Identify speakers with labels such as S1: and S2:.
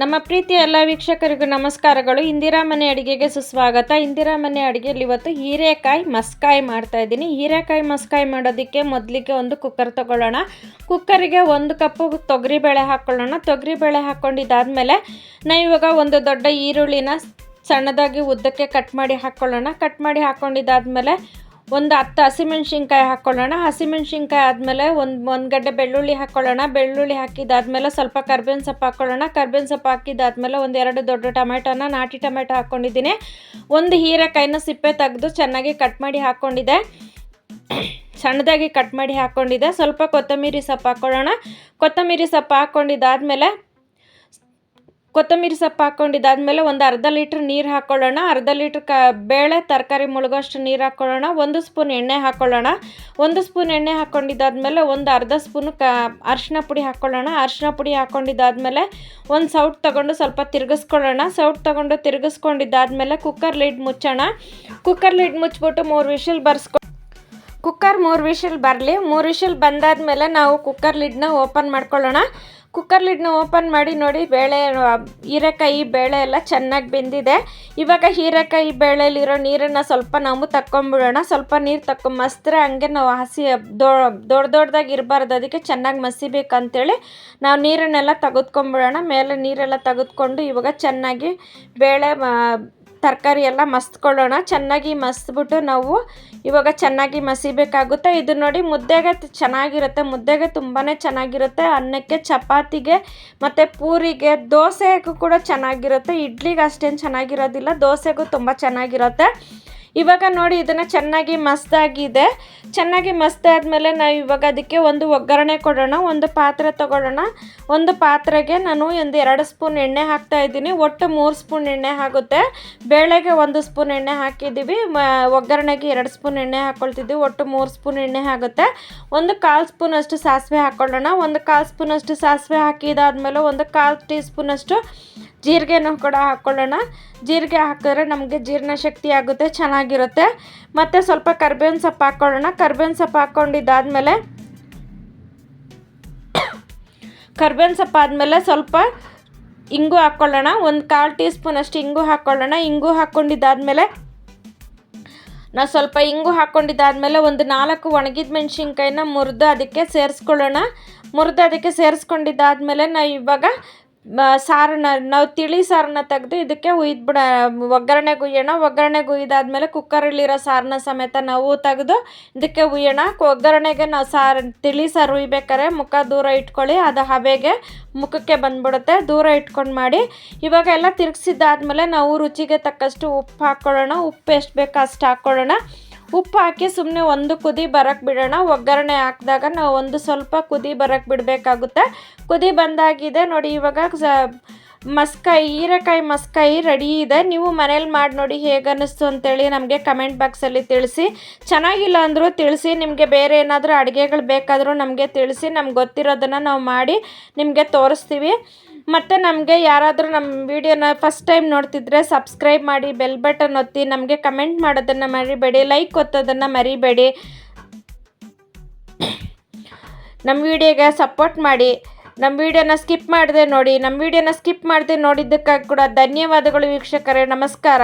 S1: ನಮ್ಮ ಪ್ರೀತಿಯ ಎಲ್ಲ ವೀಕ್ಷಕರಿಗೂ ನಮಸ್ಕಾರಗಳು. ಇಂದಿರಾ ಮನೆ ಅಡುಗೆಗೆ ಸುಸ್ವಾಗತ. ಇಂದಿರಾ ಮನೆ ಅಡಿಗೆಯಲ್ಲಿ ಇವತ್ತು ಹೀರೆಕಾಯಿ ಮಸ್ಕಾಯಿ ಮಾಡ್ತಾ ಇದ್ದೀನಿ. ಹೀರೆಕಾಯಿ ಮಸ್ಕಾಯಿ ಮಾಡೋದಕ್ಕೆ ಮೊದಲಿಗೆ ಒಂದು ಕುಕ್ಕರ್ ತಗೊಳ್ಳೋಣ. ಕುಕ್ಕರಿಗೆ ಒಂದು ಕಪ್ಪು ತೊಗರಿಬೇಳೆ ಹಾಕ್ಕೊಳ್ಳೋಣ ತೊಗರಿಬೇಳೆ ಹಾಕ್ಕೊಂಡಿದ್ದಾದಮೇಲೆ ನಾವು ಇವಾಗ ಒಂದು ದೊಡ್ಡ ಈರುಳ್ಳಿನ ಸಣ್ಣದಾಗಿ ಉದ್ದಕ್ಕೆ ಕಟ್ ಮಾಡಿ ಹಾಕ್ಕೊಳ್ಳೋಣ ಕಟ್ ಮಾಡಿ ಹಾಕ್ಕೊಂಡಿದ್ದಾದಮೇಲೆ ಒಂದು ಹತ್ತು ಹಸಿಮೆಣ್ಸಿನ್ಕಾಯಿ ಹಾಕ್ಕೊಳ್ಳೋಣ ಹಸಿಮೆಣ್ಸಿನ್ಕಾಯಿ ಆದಮೇಲೆ ಒಂದು ಒಂದು ಗಡ್ಡೆ ಬೆಳ್ಳುಳ್ಳಿ ಹಾಕ್ಕೊಳ್ಳೋಣ ಬೆಳ್ಳುಳ್ಳಿ ಹಾಕಿದ್ದಾದಮೇಲೆ ಸ್ವಲ್ಪ ಕರ್ಬೇವಿನ ಸೊಪ್ಪು ಹಾಕ್ಕೊಳ್ಳೋಣ ಕರ್ಬೇವಿನ ಸೊಪ್ಪು ಹಾಕಿದ್ದಾದಮೇಲೆ ಒಂದು ಎರಡು ದೊಡ್ಡ ಟೊಮೆಟೋನ ನಾಟಿ ಟೊಮೆಟೊ ಹಾಕ್ಕೊಂಡಿದ್ದೀನಿ ಒಂದು ಹೀರೆಕಾಯಿನ ಸಿಪ್ಪೆ ತೆಗೆದು ಚೆನ್ನಾಗಿ ಕಟ್ ಮಾಡಿ ಹಾಕ್ಕೊಂಡಿದ್ದೆ ಸಣ್ಣದಾಗಿ ಕಟ್ ಮಾಡಿ ಹಾಕ್ಕೊಂಡಿದ್ದೆ ಸ್ವಲ್ಪ ಕೊತ್ತಂಬರಿ ಸೊಪ್ಪು ಹಾಕ್ಕೊಳ್ಳೋಣ ಕೊತ್ತಂಬರಿ ಸೊಪ್ಪು ಹಾಕ್ಕೊಂಡಿದ್ದಾದಮೇಲೆ ಕೊತ್ತಂಬರಿ ಸೊಪ್ಪು ಹಾಕ್ಕೊಂಡಿದ್ದಾದ್ಮೇಲೆ ಒಂದು ಅರ್ಧ ಲೀಟ್ರ್ ನೀರು ಹಾಕ್ಕೊಳ್ಳೋಣ ಅರ್ಧ ಲೀಟ್ರ್ ಕ, ಬೇಳೆ, ತರಕಾರಿ ಮುಳುಗೋಷ್ಟು ನೀರು ಹಾಕ್ಕೊಳ್ಳೋಣ ಒಂದು ಸ್ಪೂನ್ ಎಣ್ಣೆ ಹಾಕ್ಕೊಳ್ಳೋಣ ಒಂದು ಸ್ಪೂನ್ ಎಣ್ಣೆ ಹಾಕ್ಕೊಂಡಿದ್ದಾದ್ಮೇಲೆ ಒಂದು ಅರ್ಧ ಸ್ಪೂನು ಕ ಅರಿಶಿನ ಪುಡಿ ಹಾಕ್ಕೊಳ್ಳೋಣ ಅರಿಶಿನ ಪುಡಿ ಹಾಕ್ಕೊಂಡಿದ್ದಾದ್ಮೇಲೆ ಒಂದು ಸೌಟ್ ತೊಗೊಂಡು ಸ್ವಲ್ಪ ತಿರುಗಿಸ್ಕೊಳ್ಳೋಣ. ಸೌಟ್ ತೊಗೊಂಡು ತಿರುಗಿಸ್ಕೊಂಡಿದ್ದಾದಮೇಲೆ ಕುಕ್ಕರ್ ಲಿಡ್ ಮುಚ್ಚೋಣ. ಕುಕ್ಕರ್ ಲಿಡ್ ಮುಚ್ಚಿಬಿಟ್ಟು ಮೂರು ವಿಷಲ್ ಬರ್ಸ್ಕೊ, ಕುಕ್ಕರ್ ಮೂರು ವಿಷಲ್ ಬರಲಿ. ಮೂರು ವಿಷಲ್ ಬಂದಾದಮೇಲೆ ನಾವು ಕುಕ್ಕರ್ ಲಿಡ್ನ ಓಪನ್ ಮಾಡ್ಕೊಳ್ಳೋಣ. ಕುಕ್ಕರ್ ಲಿಡ್ನ ಓಪನ್ ಮಾಡಿ ನೋಡಿ, ಬೇಳೆ ಹೀರೆಕಾಯಿ ಬೇಳೆ ಎಲ್ಲ ಚೆನ್ನಾಗಿ ಬೆಂದಿದೆ. ಇವಾಗ ಹೀರೆಕಾಯಿ ಬೇಳೆಲಿರೋ ನೀರನ್ನು ಸ್ವಲ್ಪ ನಾವು ತಕ್ಕೊಂಬಿಡೋಣ. ಸ್ವಲ್ಪ ನೀರು ತಕ್ಕೊ, ಮಸ್ತ್ರೆ ಹಂಗೆ ನಾವು ಹಸಿ ದೊಡ್ಡ ದೊಡ್ಡದಾಗಿ ಇರಬಾರ್ದು. ಅದಕ್ಕೆ ಚೆನ್ನಾಗಿ ಮಸಿಬೇಕಂತೇಳಿ ನಾವು ನೀರನ್ನೆಲ್ಲ ತೆಗೆದ್ಕೊಂಬಿಡೋಣ. ಮೇಲೆ ನೀರೆಲ್ಲ ತೆಗೆದುಕೊಂಡು ಇವಾಗ ಚೆನ್ನಾಗಿ ಬೇಳೆ ತರಕಾರಿ ಎಲ್ಲ ಮಸ್ತ್ಕೊಳ್ಳೋಣ. ಚೆನ್ನಾಗಿ ಮಸ್ತ್ಬಿಟ್ಟು ನಾವು ಇವಾಗ ಚೆನ್ನಾಗಿ ಮಸಿಬೇಕಾಗುತ್ತೆ. ಇದು ನೋಡಿ ಮುದ್ದೆಗೆ ಚೆನ್ನಾಗಿರುತ್ತೆ. ಮುದ್ದೆಗೆ ತುಂಬಾ ಚೆನ್ನಾಗಿರುತ್ತೆ. ಅನ್ನಕ್ಕೆ, ಚಪಾತಿಗೆ ಮತ್ತು ಪೂರಿಗೆ, ದೋಸೆಗೂ ಕೂಡ ಚೆನ್ನಾಗಿರುತ್ತೆ. ಇಡ್ಲಿಗೆ ಅಷ್ಟೇನು ಚೆನ್ನಾಗಿರೋದಿಲ್ಲ. ದೋಸೆಗೂ ತುಂಬ ಚೆನ್ನಾಗಿರುತ್ತೆ. ಇವಾಗ ನೋಡಿ, ಇದನ್ನು ಚೆನ್ನಾಗಿ ಮಸ್ತಾಗಿದೆ. ಚೆನ್ನಾಗಿ ಮಸ್ತಾದ್ಮೇಲೆ ನಾವು ಇವಾಗ ಅದಕ್ಕೆ ಒಂದು ಒಗ್ಗರಣೆ ಕೊಡೋಣ, ಒಂದು ಪಾತ್ರೆ ತಗೊಳ್ಳೋಣ. ಒಂದು ಪಾತ್ರೆಗೆ ನಾನು ಒಂದು ಎರಡು ಸ್ಪೂನ್ ಎಣ್ಣೆ ಹಾಕ್ತಾ ಇದ್ದೀನಿ. ಒಟ್ಟು ಮೂರು ಸ್ಪೂನ್ ಎಣ್ಣೆ ಆಗುತ್ತೆ. ಬೇಳೆಗೆ ಒಂದು ಸ್ಪೂನ್ ಎಣ್ಣೆ ಹಾಕಿದ್ದೀವಿ. ಒಗ್ಗರಣೆಗೆ ಎರಡು ಸ್ಪೂನ್ ಎಣ್ಣೆ ಹಾಕ್ಕೊಳ್ತಿದ್ವಿ ಒಟ್ಟು ಮೂರು ಸ್ಪೂನ್ ಎಣ್ಣೆ ಆಗುತ್ತೆ. ಒಂದು ಕಾಲು ಸ್ಪೂನಷ್ಟು ಸಾಸಿವೆ ಹಾಕ್ಕೊಳ್ಳೋಣ ಒಂದು ಕಾಲು ಸ್ಪೂನಷ್ಟು ಸಾಸಿವೆ ಹಾಕಿದಾದ್ಮೇಲೆ ಒಂದು ಕಾಲು ಟೀ ಸ್ಪೂನಷ್ಟು ಜೀರಿಗೆನೂ ಕೂಡ ಹಾಕ್ಕೊಳ್ಳೋಣ ಜೀರಿಗೆ ಹಾಕಿದ್ರೆ ನಮಗೆ ಜೀರ್ಣಶಕ್ತಿ ಆಗುತ್ತೆ, ಚೆನ್ನಾಗಿರುತ್ತೆ. ಮತ್ತು ಸ್ವಲ್ಪ ಕರ್ಬೇವಿನ ಸೊಪ್ಪು ಹಾಕ್ಕೊಳ್ಳೋಣ ಕರ್ಬೇವಿನ ಸೊಪ್ಪು ಹಾಕ್ಕೊಂಡಿದ್ದಾದಮೇಲೆ ಕರ್ಬೇವಿನ ಸೊಪ್ಪು ಆದಮೇಲೆ ಸ್ವಲ್ಪ ಇಂಗು ಹಾಕ್ಕೊಳ್ಳೋಣ ಒಂದು ಕಾಲು ಟೀ ಸ್ಪೂನಷ್ಟು ಇಂಗು ಹಾಕ್ಕೊಳ್ಳೋಣ ಇಂಗು ಹಾಕ್ಕೊಂಡಿದ್ದಾದ್ಮೇಲೆ ನಾವು ಸ್ವಲ್ಪ ಇಂಗು ಹಾಕ್ಕೊಂಡಿದ್ದಾದಮೇಲೆ ಒಂದು ನಾಲ್ಕು ಒಣಗಿದ ಮೆಣಸಿನ್ಕಾಯಿನ ಮುರಿದು ಅದಕ್ಕೆ ಸೇರಿಸ್ಕೊಳ್ಳೋಣ. ಮುರಿದು ಅದಕ್ಕೆ ಸೇರಿಸ್ಕೊಂಡಿದ್ದಾದ್ಮೇಲೆ ನಾವು ಇವಾಗ ಸಾರನ್ನ, ನಾವು ತಿಳಿ ಸಾರನ್ನ ತೆಗೆದು ಇದಕ್ಕೆ ಹುಯ್ದು ಒಗ್ಗರಣೆಗೆ ಹುಯ್ಯೋಣ ಒಗ್ಗರಣೆಗೆ ಕುಕ್ಕರಲ್ಲಿರೋ ಸಾರನ್ನ ಸಮೇತ ನಾವು ತೆಗೆದು ಇದಕ್ಕೆ ಹುಯ್ಯೋಣ ಒಗ್ಗರಣೆಗೆ ನಾವು ಸಾರು, ತಿಳಿ ಸಾರು ಹುಯ್ಬೇಕಾರೆ ಮುಖ ದೂರ ಇಟ್ಕೊಳ್ಳಿ, ಅದು ಹಬೆಗೆ ಮುಖಕ್ಕೆ ಬಂದ್ಬಿಡುತ್ತೆ, ದೂರ ಇಟ್ಕೊಂಡು ಮಾಡಿ. ಇವಾಗ ಎಲ್ಲ ತಿರುಗಿಸಿದ್ದಾದ್ಮೇಲೆ ನಾವು ರುಚಿಗೆ ತಕ್ಕಷ್ಟು ಉಪ್ಪು ಹಾಕ್ಕೊಳ್ಳೋಣ ಉಪ್ಪು ಎಷ್ಟು ಬೇಕೋ ಅಷ್ಟು ಹಾಕ್ಕೊಳ್ಳೋಣ ಉಪ್ಪು ಹಾಕಿ ಸುಮ್ಮನೆ ಒಂದು ಕುದಿ ಬರೋಕ್ಕೆ ಬಿಡೋಣ. ಒಗ್ಗರಣೆ ಹಾಕಿದಾಗ ನಾವು ಒಂದು ಸ್ವಲ್ಪ ಕುದಿ ಬರೋಕ್ಕೆ ಬಿಡಬೇಕಾಗುತ್ತೆ. ಕುದಿ ಬಂದಾಗಿದೆ ನೋಡಿ ಇವಾಗ ಸ ಮಸ್ಕಾಯಿ ಹೀರೆಕಾಯಿ ಮಸ್ಕಾಯಿ ರೆಡಿ ಇದೆ. ನೀವು ಮನೇಲಿ ಮಾಡಿ ನೋಡಿ ಹೇಗೆ ಅನ್ನಿಸ್ತು ಅಂತೇಳಿ ನಮಗೆ ಕಮೆಂಟ್ ಬಾಕ್ಸಲ್ಲಿ ತಿಳಿಸಿ. ಚೆನ್ನಾಗಿಲ್ಲ ಅಂದರೂ ತಿಳಿಸಿ. ನಿಮಗೆ ಬೇರೆ ಏನಾದರೂ ಅಡುಗೆಗಳು ಬೇಕಾದರೂ ನಮಗೆ ತಿಳಿಸಿ. ನಮ್ಗೆ ಗೊತ್ತಿರೋದನ್ನು ನಾವು ಮಾಡಿ ನಿಮಗೆ ತೋರಿಸ್ತೀವಿ. ಮತ್ತು ನಮಗೆ ಯಾರಾದರೂ ನಮ್ಮ ವಿಡಿಯೋನ ಫಸ್ಟ್ ಟೈಮ್ ನೋಡ್ತಿದ್ರೆ ಸಬ್ಸ್ಕ್ರೈಬ್ ಮಾಡಿ, ಬೆಲ್ ಬಟನ್ ಒತ್ತಿ, ನಮಗೆ ಕಮೆಂಟ್ ಮಾಡೋದನ್ನು ಮರಿಬೇಡಿ, ಲೈಕ್ ಒತ್ತೋದನ್ನು ಮರಿಬೇಡಿ. ನಮ್ಮ ವಿಡಿಯೋಗೆ ಸಪೋರ್ಟ್ ಮಾಡಿ. ನಮ್ಮ ವಿಡಿಯೋನ ಸ್ಕಿಪ್ ಮಾಡಿದೆ ನೋಡಿ ನಮ್ಮ ವಿಡಿಯೋನ ಸ್ಕಿಪ್ ಮಾಡದೆ ನೋಡಿದ್ದಕ್ಕಾಗಿ ಕೂಡ ಧನ್ಯವಾದಗಳು ವೀಕ್ಷಕರೇ ನಮಸ್ಕಾರ.